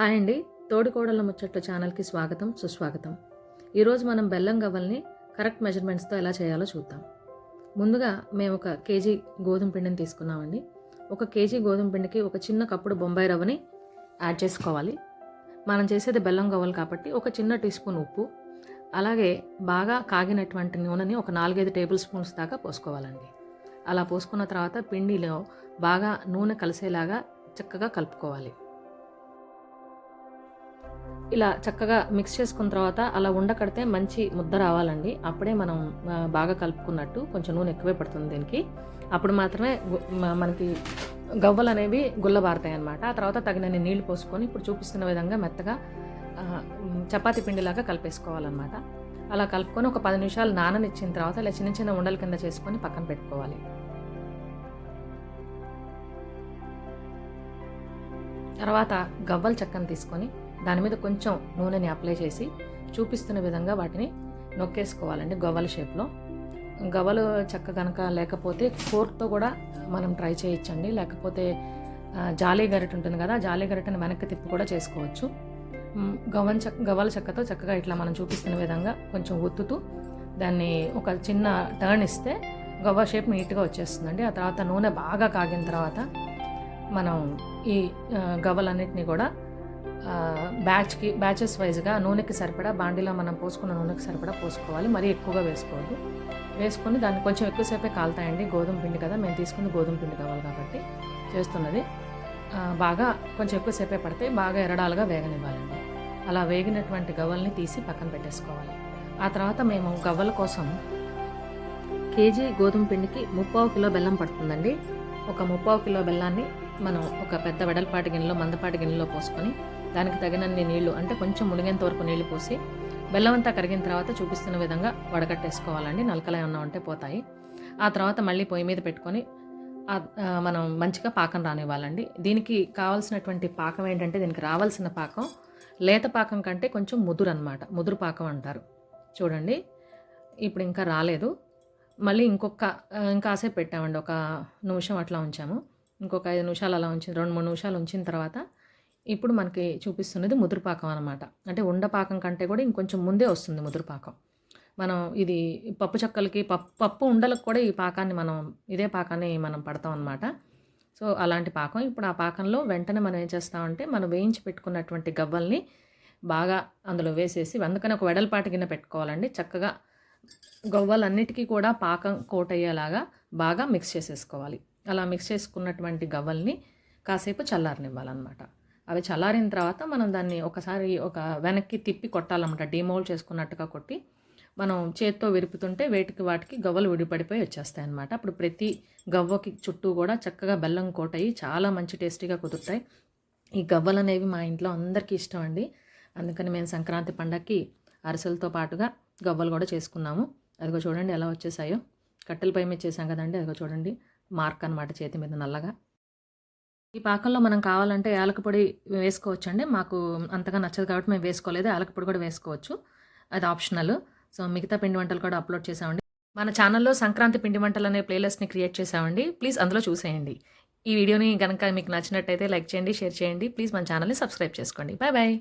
Hi అండి. తోడికోడళ్ళ ముచ్చట్ల ఛానల్కి స్వాగతం సుస్వాగతం. ఈరోజు మనం బెల్లం గవ్వల్ని కరెక్ట్ మెజర్మెంట్స్తో ఎలా చేయాలో చూద్దాం. ముందుగా మేము ఒక కేజీ గోధుమ పిండిని తీసుకున్నామండి. ఒక కేజీ గోధుమ పిండికి ఒక చిన్న కప్పుడు బొంబాయి రవ్వని యాడ్ చేసుకోవాలి. మనం చేసేది బెల్లం గవ్వలు కాబట్టి ఒక చిన్న టీ స్పూన్ ఉప్పు అలాగే బాగా కాగినటువంటి నూనెని ఒక నాలుగైదు టేబుల్ స్పూన్స్ దాకా పోసుకోవాలండి. అలా పోసుకున్న తర్వాత పిండిలో బాగా నూనె కలిసేలాగా చక్కగా కలుపుకోవాలి. ఇలా చక్కగా మిక్స్ చేసుకున్న తర్వాత అలా ఉండకడితే మంచి ముద్ద రావాలండి. అప్పుడే మనం బాగా కలుపుకున్నట్టు కొంచెం నూనె ఎక్కువే పడుతుంది దీనికి. అప్పుడు మాత్రమే మనకి గవ్వలు అనేవి గుల్లబారుతాయి అన్నమాట ఆ తర్వాత తగినన్ని నీళ్ళు పోసుకొని ఇప్పుడు చూపిస్తున్న విధంగా మెత్తగా చపాతి చపాతీ పిండిలాగా కలిపేసుకోవాలన్నమాట. అలా కలుపుకొని ఒక పది నిమిషాలు నాననిచ్చిన తర్వాత ఇలా చిన్న చిన్న ఉండల కింద చేసుకొని పక్కన పెట్టుకోవాలి. తర్వాత గవ్వల చెక్కను తీసుకొని దాని మీద కొంచెం నూనెని అప్లై చేసి చూపిస్తున్న విధంగా వాటిని నొక్కేసుకోవాలండి గవ్వల షేప్లో. గవ్వలు చెక్క కనుక లేకపోతే ఫోర్క్తో కూడా మనం ట్రై చేయొచ్చండి. లేకపోతే జాలి జాలీ గరిట ఉంటుంది కదా జాలి జాలీ గరిటని వెనక్కి తిప్పి కూడా చేసుకోవచ్చు. మ్, చెక్క గవ్వల చెక్కతో చక్కగా ఇట్లా మనం చూపిస్తున్న విధంగా కొంచెం ఒత్తుతూ దాన్ని ఒక చిన్న టర్న్ ఇస్తే గవ్వ షేప్ నీట్గా వచ్చేస్తుందండి. ఆ తర్వాత నూనె బాగా కాగిన తర్వాత మనం ఈ గవ్వలన్నిటిని కూడా బ్యాచ్కి బ్యాచెస్ వైజ్గా నూనెకి సరిపడా బాండీలో మనం పోసుకున్న నూనెకి సరిపడా పోసుకోవాలి. మరీ ఎక్కువగా వేసుకోవద్దు. వేసుకొని దాన్ని కొంచెం ఎక్కువసేపే కాలుతాయండి. గోధుమ పిండి కదా మేము తీసుకుని గోధుమ పిండి కావాలి కాబట్టి చేస్తున్నది. బాగా కొంచెం ఎక్కువసేపే పడితే బాగా ఎరడాలుగా వేగనివ్వాలండి. అలా వేగినటువంటి గవ్వల్ని తీసి పక్కన పెట్టేసుకోవాలి. ఆ తర్వాత మేము గవ్వల కోసం కేజీ గోధుమ పిండికి ముప్పావు కిలో బెల్లం పడుతుందండి. ఒక ముప్పావు కిలో బెల్లాన్ని మనం ఒక పెద్ద వెడల్పాటి గిన్నెలో మందపాటి గిన్నెలో పోసుకొని దానికి తగినన్ని నీళ్ళు అంటే కొంచెం మునిగేంత వరకు నీళ్ళు పోసి బెల్లం అంతా కరిగిన తర్వాత చూపిస్తున్న విధంగా వడగట్టేసుకోవాలండి నలకలే ఏమన్నా ఉంటే పోతాయి. ఆ తర్వాత మళ్ళీ పొయ్యి మీద పెట్టుకొని మనం మంచిగా పాకం రానివ్వాలండి. దీనికి కావాల్సినటువంటి పాకం ఏంటంటే దీనికి రావాల్సిన పాకం లేత పాకం కంటే కొంచెం ముదురు అనమాట ముదురు పాకం అంటారు. చూడండి. ఇప్పుడు ఇంకా రాలేదు. మళ్ళీ ఇంకొక ఇంకాసేపు పెట్టామండి. ఒక నిమిషం అట్లా ఉంచాము. ఇంకొక ఐదు నిమిషాలు అలా ఉంచి రెండు మూడు నిమిషాలు ఉంచిన తర్వాత ఇప్పుడు మనకి చూపిస్తున్నది ముదురుపాకం అనమాట అంటే ఉండపాకం కంటే కూడా ఇంకొంచెం ముందే వస్తుంది ముదురుపాకం. మనం ఇది పప్పు చెక్కలకి పప్పు పప్పు ఉండలకు కూడా ఈ పాకాన్ని మనం ఇదే పాకాన్ని మనం పడతాం అనమాట సో అలాంటి పాకం ఇప్పుడు ఆ పాకంలో వెంటనే మనం ఏం చేస్తామంటే మనం వేయించి పెట్టుకున్నటువంటి గవ్వల్ని బాగా అందులో వేసేసి అందుకని ఒక వెడల్పాటి గిన్నె పెట్టుకోవాలండి. చక్కగా గవ్వలన్నిటికీ కూడా పాకం కోట్ అయ్యేలాగా బాగా మిక్స్ చేసేసుకోవాలి. అలా మిక్స్ చేసుకున్నటువంటి గవ్వల్ని కాసేపు చల్లారనివ్వాలన్నమాట. అవి చల్లారిన తర్వాత మనం దాన్ని ఒకసారి ఒక వెనక్కి తిప్పి కొట్టాలన్నమాట. డిమోల్ చేసుకున్నట్టుగా కొట్టి మనం చేత్తో విరుపుతుంటే వేటికి వాటికి గవ్వలు విడిపడిపోయి వచ్చేస్తాయి అన్నమాట అప్పుడు ప్రతి గవ్వకి చుట్టూ కూడా చక్కగా బెల్లం కోటయ్యి చాలా మంచి టేస్టీగా కుదురుతాయి. ఈ గవ్వలు అనేవి మా ఇంట్లో అందరికీ ఇష్టం అండి. అందుకని మేము సంక్రాంతి పండగకి అరిసెలతో పాటుగా గవ్వలు కూడా చేసుకున్నాము. అదిగో చూడండి ఎలా వచ్చేసాయో. కట్టెలపై మీద చేసాం కదండి. అదిగో చూడండి. మార్క్ అనమాట చేతి మీద నల్లగా. ఈ పాకంలో మనం కావాలంటే యాలకపొడి వేసుకోవచ్చండి. మాకు అంతగా నచ్చదు కాబట్టి మేము వేసుకోలేదు. యాలకపొడి కూడా వేసుకోవచ్చు. అది ఆప్షనల్. సో మిగతా పిండి వంటలు కూడా అప్లోడ్ చేసామండి మన ఛానల్లో సంక్రాంతి పిండి వంటలు అనే ప్లేలిస్ట్ని క్రియేట్ చేసామండి ప్లీజ్ అందులో చూసేయండి. ఈ వీడియోని కనుక మీకు నచ్చినట్టయితే లైక్ చేయండి షేర్ చేయండి. ప్లీజ్ మన ఛానల్ని సబ్స్క్రైబ్ చేసుకోండి. Bye bye.